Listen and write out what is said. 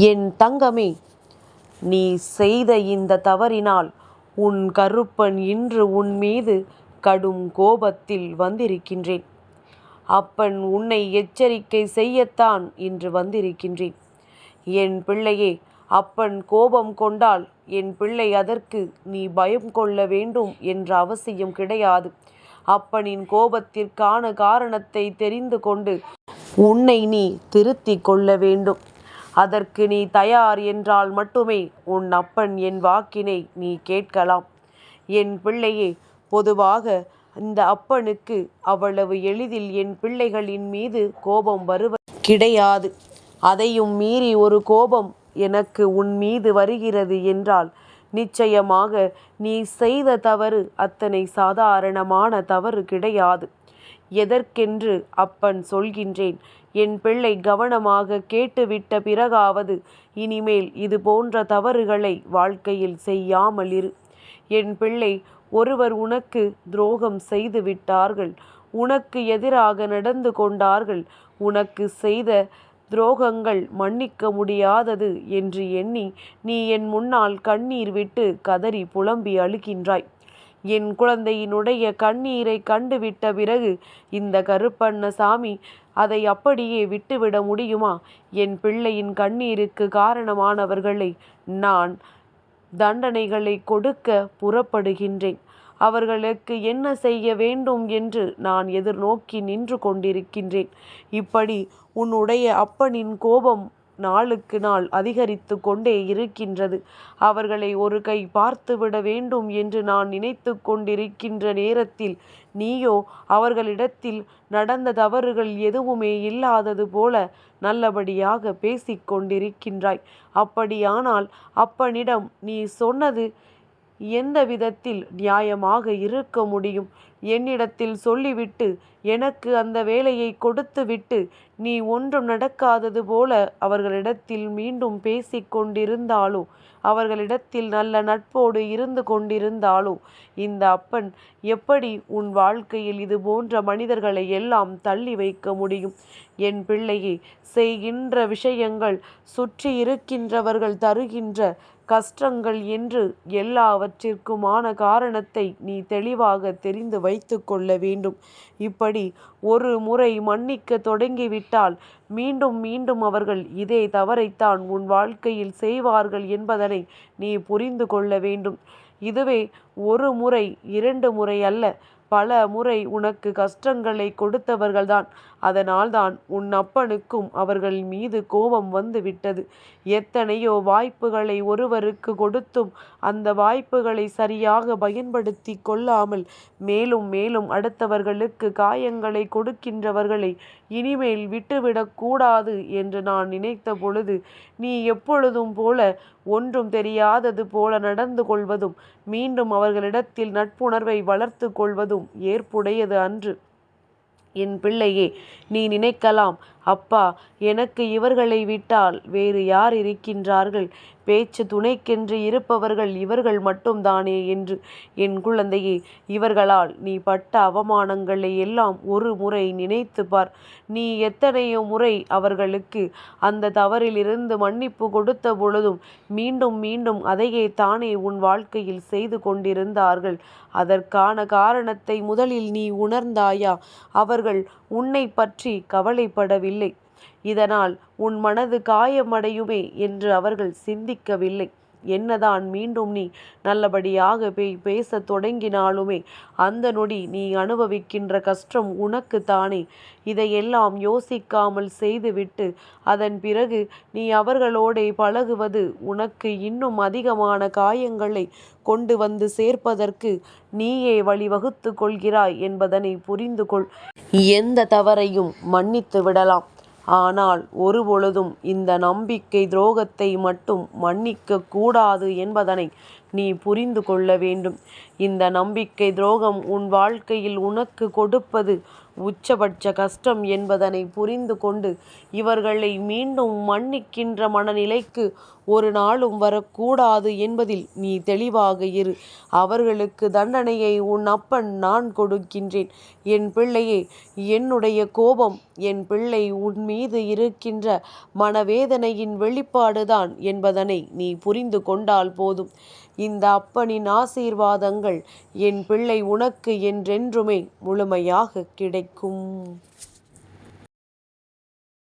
என் தங்கமே நீ செய்த இந்த தவறினால் உன் கருப்பன் இன்று உன் மீது கடும் கோபத்தில் வந்திருக்கின்றேன். அப்பன் உன்னை எச்சரிக்கை செய்யத்தான் இன்று வந்திருக்கின்றேன். என் பிள்ளையே அப்பன் கோபம் கொண்டால் என் பிள்ளை அதற்கு நீ பயம் கொள்ள வேண்டும் என்ற அவசியம் கிடையாது. அப்பனின் கோபத்திற்கான காரணத்தை தெரிந்து கொண்டு உன்னை நீ திருத்திக் கொள்ள வேண்டும். அதற்கு நீ தயார் என்றால் மட்டுமே உன் அப்பன் என் வாக்கினை நீ கேட்கலாம். என் பிள்ளையே பொதுவாக இந்த அப்பனுக்கு அவ்வளவு எளிதில் என் பிள்ளைகளின் மீது கோபம் வருவது கிடையாது. அதையும் மீறி ஒரு கோபம் எனக்கு உன் மீது வருகிறது என்றால் நிச்சயமாக நீ செய்த தவறு அத்தனை சாதாரணமான தவறு கிடையாது. எதற்கென்று அப்பன் சொல்கின்றேன் என் பிள்ளை கவனமாக கேட்டுவிட்ட பிறகாவது இனிமேல் இது போன்ற தவறுகளை வாழ்க்கையில் செய்யாமல் இரு. என் பிள்ளை ஒருவர் உனக்கு துரோகம் செய்து விட்டார்கள். உனக்கு எதிராக நடந்து கொண்டார்கள். உனக்கு செய்த துரோகங்கள் மன்னிக்க முடியாதது என்று எண்ணி நீ என் முன்னால் கண்ணீர் விட்டு கதறி புலம்பி அழுகின்றாய். என் குழந்தையினுடைய கண்ணீரை கண்டுவிட்ட பிறகு இந்த கருப்பண்ணசாமி அதை அப்படியே விட்டுவிட முடியுமா? என் பிள்ளையின் கண்ணீருக்கு காரணமானவர்களை நான் தண்டனைகளை கொடுக்க புறப்படுகின்றேன். அவர்களுக்கு என்ன செய்ய வேண்டும் என்று நான் எதிர்நோக்கி நின்று கொண்டிருக்கின்றேன். இப்படி உன்னுடைய அப்பனின் கோபம் நாளுக்கு நாள் அதிகரித்து கொண்டே இருக்கின்றது. அவர்களை ஒரு கை பார்த்துவிட வேண்டும் என்று நான் நினைத்து கொண்டிருக்கின்ற நேரத்தில் நீயோ அவர்களிடத்தில் நடந்த தவறுகள் எதுவுமே இல்லாதது போல நல்லபடியாக பேசிக் கொண்டிருக்கின்றாய். அப்படியானால் அப்பனிடம் நீ சொன்னது எந்த விதத்தில் நியாயமாக இருக்க முடியும்? என்னிடத்தில் சொல்லிவிட்டு எனக்கு அந்த வேலையை கொடுத்துவிட்டு நீ ஒன்றும் நடக்காதது போல அவர்களிடத்தில் மீண்டும் பேசிக்கொண்டிருந்தாலோ அவர்களிடத்தில் நல்ல நட்போடு இருந்து கொண்டிருந்தாலோ இந்த அப்பன் எப்படி உன் வாழ்க்கையில் இது போன்ற மனிதர்களை எல்லாம் தள்ளி வைக்க முடியும்? என் பிள்ளையே செய்கின்ற விஷயங்கள் சுற்றி இருக்கின்றவர்கள் தருகின்ற கஷ்டங்கள் என்று எல்லாவற்றிற்குமான காரணத்தை நீ தெளிவாக தெரிந்து வைத்து கொள்ள வேண்டும். இப்படி ஒரு முறை மன்னிக்கத் தொடங்கிவிட்டால் மீண்டும் மீண்டும் அவர்கள் இதே தவறைத்தான் உன் வாழ்க்கையில் செய்வார்கள் என்பதனை நீ புரிந்து கொள்ள வேண்டும். இதுவே ஒரு முறை இரண்டு முறை அல்ல பல முறை உனக்கு கஷ்டங்களை கொடுத்தவர்கள்தான். அதனால்தான் உன் அப்பனுக்கும் அவர்கள் மீது கோபம் வந்து விட்டது. எத்தனையோ வாய்ப்புகளை ஒருவருக்கு கொடுத்தும் அந்த வாய்ப்புகளை சரியாக பயன்படுத்தி கொள்ளாமல் மேலும் மேலும் அடுத்தவர்களுக்கு காயங்களை கொடுக்கின்றவர்களை இனிமேல் விட்டுவிடக்கூடாது என்று நான் நினைத்த பொழுது நீ எப்பொழுதும் போல ஒன்றும் தெரியாதது போல நடந்து கொள்வதும் மீண்டும் அவர்களிடத்தில் நட்புணர்வை வளர்த்து கொள்வதும் ஏற்புடையது அன்று. என் பிள்ளையே நீ நினைக்கலாம் அப்பா எனக்கு இவர்களை விட்டால் வேறு யார் இருக்கின்றார்கள்? பேச்சு துணைக்கென்று இருப்பவர்கள் இவர்கள் மட்டும்தானே என்று. என் குழந்தையே இவர்களால் நீ பட்ட அவமானங்களை எல்லாம் ஒரு முறை நினைத்து பார். நீ எத்தனையோ முறை அவர்களுக்கு அந்த தவறிலிருந்து மன்னிப்பு கொடுத்த பொழுதும் மீண்டும் மீண்டும் அதையே தானே உன் வாழ்க்கையில் செய்து கொண்டிருந்தார்கள். அதற்கான காரணத்தை முதலில் நீ உணர்ந்தாயா? அவர்கள் உன்னை பற்றி கவலைப்படவில்லை. இதனால் உன் மனது காயமடையுமே என்று அவர்கள் சிந்திக்கவில்லை. என்னதான் மீண்டும் நீ நல்லபடியாக பேசத் தொடங்கினாலுமே அந்த நொடி நீ அனுபவிக்கின்ற கஷ்டம் உனக்கு தானே. இதையெல்லாம் யோசிக்காமல் செய்துவிட்டு அதன் பிறகு நீ அவர்களோடே பழகுவது உனக்கு இன்னும் அதிகமான காயங்களை கொண்டு வந்து சேர்ப்பதற்கு நீயே வழிவகுத்து கொள்கிறாய் என்பதனை புரிந்து கொள். எந்த தவறையும் மன்னித்து விடலாம். ஆனால் ஒருபொழுதும் இந்த நம்பிக்கை துரோகத்தை மட்டும் மன்னிக்க கூடாது என்பதனை நீ புரிந்து கொள்ள வேண்டும். இந்த நம்பிக்கை துரோகம் உன் வாழ்க்கையில் உனக்கு கொடுப்பது உச்சபட்ச கஷ்டம் என்பதனை புரிந்து கொண்டு இவர்களை மீண்டும் மன்னிக்கின்ற மனநிலைக்கு ஒரு நாளும் வரக்கூடாது என்பதில் நீ தெளிவாக இரு. அவர்களுக்கு தண்டனையை உன் அப்பன் நான் கொடுக்கின்றேன். என் பிள்ளையே என்னுடைய கோபம் என் பிள்ளை உன் மீது இருக்கின்ற மனவேதனையின் வெளிப்பாடுதான் என்பதனை நீ புரிந்து கொண்டால் போதும். இந்த அப்பனின் ஆசீர்வாதங்கள் என் பிள்ளை உனக்கு என்றென்றுமே முழுமையாக like kung